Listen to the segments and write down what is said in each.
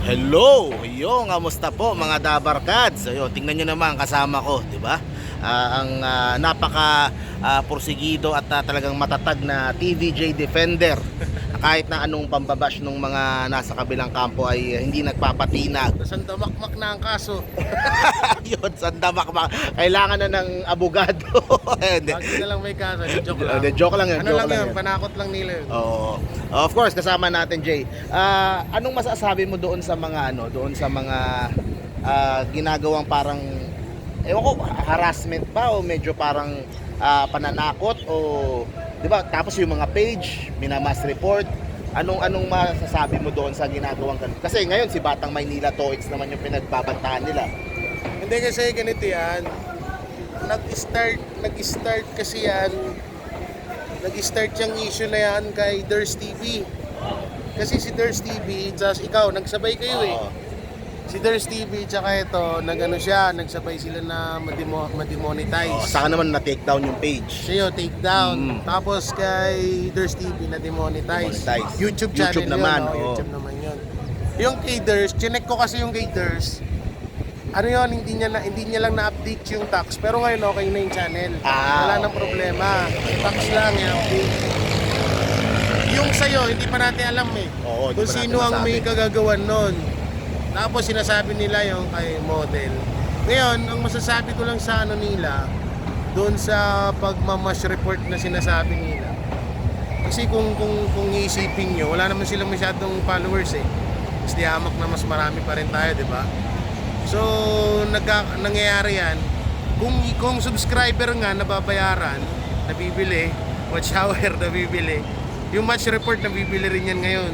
Hello! Yo, kamusta po mga Dabarkads? So, tingnan nyo naman kasama ko, di ba? Ah, ang ah, napaka ah, porsigido at ah, talagang matatag na TVJ Defender. Kahit na anong pambabash ng mga nasa kabilang kampo ay hindi nagpapatinag. Sandamakmak na ang kaso. yun, sandamak ba? Kailangan na ng abogado. Hindi. Lagi na lang may kaso. Di joke lang. Hindi, joke lang yun, Ano joke lang lang yun, yun. panakot lang nila yun. Oo. Of course, kasama natin Jay. Ah, anong masasabi mo doon sa mga ano, doon sa mga ah, ginagawang parang ewan ko, harassment ba o medyo parang ah, pananakot o 'di ba? Tapos yung mga page, minamas report, anong anong masasabi mo doon sa ginagawang ganun? Kasi ngayon si Batang Maynila Toits naman yung pinagbabantaan nila. Hindi kasi ganito yan. Nag-start, nag-start kasi yan. Nag-start yung issue na yan kay Durs TV. Kasi si Durs TV, just ikaw, nagsabay kayo eh. Oo. Si Durs TV, tsaka ito, nag-ano siya, nagsabay sila na mademo, mademonetize. saka naman na-take down yung page. Siya take down. Mm. Tapos kay Durs TV na demonetize. Demonetize. YouTube YouTube channel naman, yun. oh. YouTube naman yun. Yung kay Durs, chinek ko kasi yung kay Durs. Ano yun, hindi niya, na, hindi niya lang na-update yung tax. Pero ngayon okay na yung channel. Ah, Wala nang problema. Tax lang, i-update. Yung sa'yo, hindi pa natin alam eh. Oo, di Kung pa natin sino ang may kagagawan nun. Tapos sinasabi nila yung kay model. Ngayon, ang masasabi ko lang sa ano nila, doon sa pagmamash report na sinasabi nila. Kasi kung kung kung iisipin nyo, wala naman silang masyadong followers eh. Mas di hamak na mas marami pa rin tayo, di ba? So, nagka, nangyayari yan. Kung, kung subscriber nga nababayaran, nabibili, watch hour nabibili, yung match report nabibili rin yan ngayon.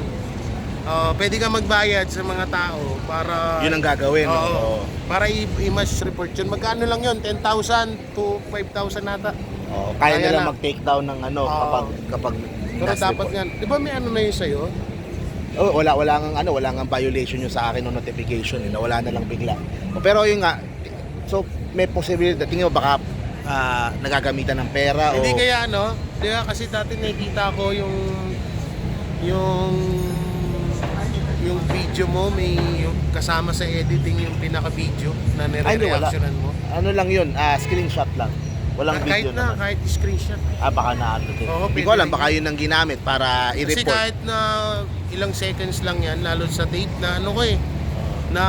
Uh, pwede ka magbayad sa mga tao para Yun ang gagawin. Oo. Oo. para i-match report yun. Magkano lang yun? 10,000 to 5,000 nata. Oo, kaya Kaya nila na. mag-take down ng ano Oo. kapag kapag Pero dapat report. nga, di ba may ano na yun sa'yo? Oh, wala wala nang ano, wala nang violation yung sa akin ng notification, eh, nawala na lang bigla. Pero yun nga, so may possibility, tingin mo baka ah, nagagamitan ng pera Hindi o kaya ano, di ba kasi dati nakikita ko yung yung yung video mo may yung kasama sa editing yung pinaka video na nire-reactionan mo. ano lang yun, ah, screenshot lang. Walang Ah, kahit video na, naman. kahit screenshot. Ah, baka na ano din. Oo, Hindi pwede ko alam, rin baka yun ang ginamit para Kasi i-report. kahit na ilang seconds lang yan, lalo sa date na ano ko eh, na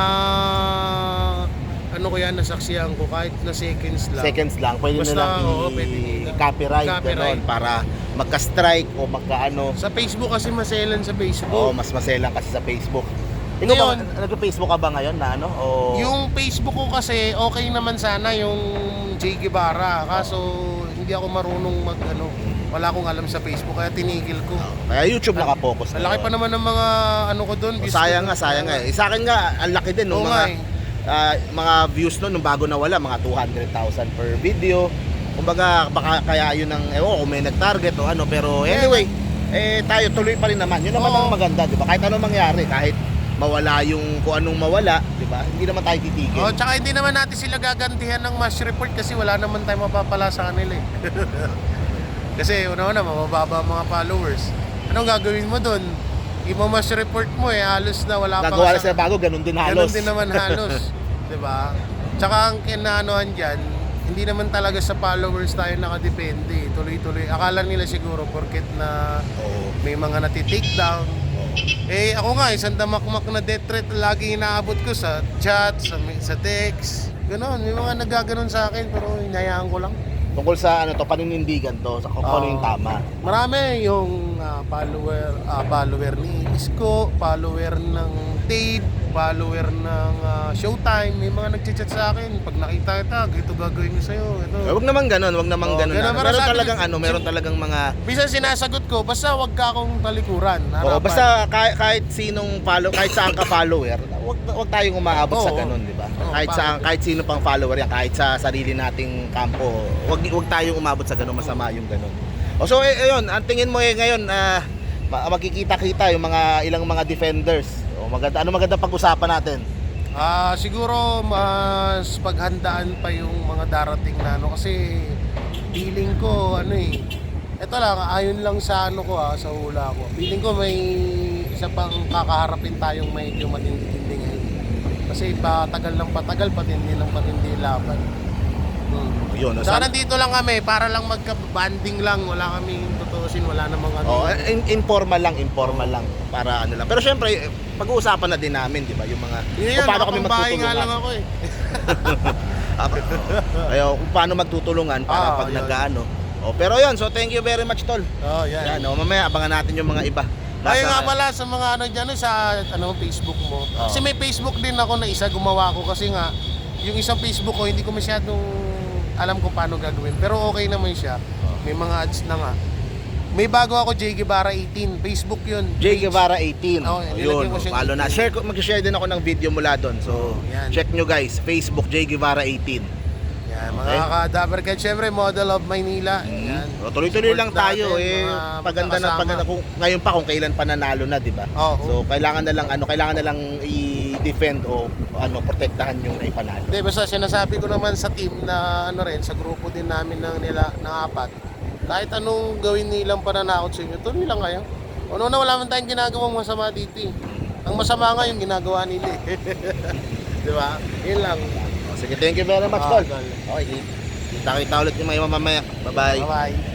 ano ko yan, nasaksihan ko, kahit na seconds lang. Seconds lang, pwede Basta, na lang oo, pwede nila. i-copyright, Copyright. ganun, para magka-strike o magka-ano. Sa Facebook kasi maselan sa Oo, Facebook. mas maselang kasi sa Facebook. Ikaw ba, Ngayon- nag-Facebook ka ba ngayon na ano? O... Yung Facebook ko kasi okay naman sana yung J. Guevara. Kaso hindi ako marunong mag ano, wala akong alam sa Facebook kaya tinigil ko. Kaya YouTube nakapokus. Ang laki pa naman ng mga ano ko doon. Sayang nga, sayang nga. Eh, sa akin nga, ang laki din nung Oo mga eh. Ah, mga views no nung bago nawala, mga 200,000 per video. Kumbaga, baka kaya yun ang, ewan ko kung may nag-target o ano, pero anyway, eh tayo tuloy pa rin naman. Yun naman Oo. ang maganda, di ba? Kahit anong mangyari, kahit mawala yung kung anong mawala, di ba? Hindi naman tayo titigil. Oh, tsaka hindi naman natin sila gagantihan ng mass report kasi wala naman tayong mapapala sa kanila eh. kasi una-una, mabababa ang mga followers. Anong gagawin mo doon? I-mass report mo eh, halos na wala pa lang sila bago, ganun din halos. Ganun din naman halos. ba? Tsaka ang kinanoan diyan, hindi naman talaga sa followers tayo nakadepende. Tuloy-tuloy. Akala nila siguro porket na Oo. may mga nati-take down. Eh ako nga, isang damakmak na death threat lagi inaabot ko sa chat, sa, sa text. Ganon, may mga nagaganon sa akin pero hinayaan ko lang. Tungkol sa ano to, paninindigan to, sa kung ano yung tama. Marami yung follower, ah, follower ni Isko, follower ng Tape, follower ng ah, Showtime. May mga nagchat-chat sa akin. Pag nakita kita, ito gagawin ko sa'yo. Ito. Eh, wag naman ganun, wag naman Oo, ganun. ganun. ano. Pero Meron sabi talagang ano, meron talagang mga Minsan sinasagot ko, basta wag ka akong talikuran. Oo, harapan. basta kahit, kahit sinong follow, kahit saan ka follower, wag wag tayong umaabot sa Oo. ganun, di ba? Oo, kahit sa kahit sino pang follower yan, kahit sa sarili nating kampo, wag wag tayong umabot sa ganun, masama yung ganun. O so eh, ayun, ang tingin mo eh ngayon ma- magkikita-kita yung mga ilang mga defenders. O maganda ano maganda pag-usapan natin? Ah, siguro mas paghandaan pa yung mga darating na ano kasi feeling ko ano eh. Ito lang ayon lang sa ano ko ah, sa hula ko. Feeling ko may isa pang kakaharapin tayong medyo matindi-tindi ngayon. Kasi patagal lang patagal, patindi lang patindi laban. Hmm. Yun. sana- nandito lang kami, para lang magka-banding lang, wala kami tutuusin, wala namang kami. Oh, in- informal lang, informal lang para ano lang. Pero syempre, eh, pag-uusapan na din namin, 'di ba, yung mga Yun kung paano kami nakapambahay nga lang magtutulungan. ako eh. Ah, Ayo, kung paano magtutulungan para Ah, pag yun. nag-ano. Oh, pero 'yun, so thank you very much, tol. Oh, yan. Yan, oh, mamaya abangan natin yung mga iba. Ay Nasa- nga pala sa mga ano dyan sa ano Facebook mo. Oo. Kasi may Facebook din ako na isa gumawa ko kasi nga yung isang Facebook ko hindi ko masyadong alam kung paano gagawin. Pero okay naman siya. May mga ads na nga. May bago ako J Guevara 18, Facebook 'yun. J Page. Guevara 18. Oo, Oh, yun, ko siyang follow na. 18. Share ko, mag-share din ako ng video mula doon. So, yan. check nyo guys, Facebook J Guevara 18. Yan, mga Okay. ka-Dabber Cat, syempre model of Maynila. Yan. O, tuloy-tuloy Support lang tayo natin, eh. mga Paganda na paganda kung ngayon pa kung kailan pa nanalo na, 'di ba? Oo. So, kailangan na lang ano, kailangan na lang i-defend o ano, protektahan yung naipanalo. Hindi, basta sinasabi ko naman sa team na ano rin, sa grupo din namin ng nila ng apat, kahit anong gawin nilang pananakot sa inyo, tuloy lang kayo. Ano na wala man tayong ginagawang masama dito eh. Ang masama nga yung ginagawa nila eh. Di ba? Yun lang. Sige, thank you very much, Ah, tol. Okay, kita-kita ulit yung mga mamaya. Bye-bye. Bye-bye.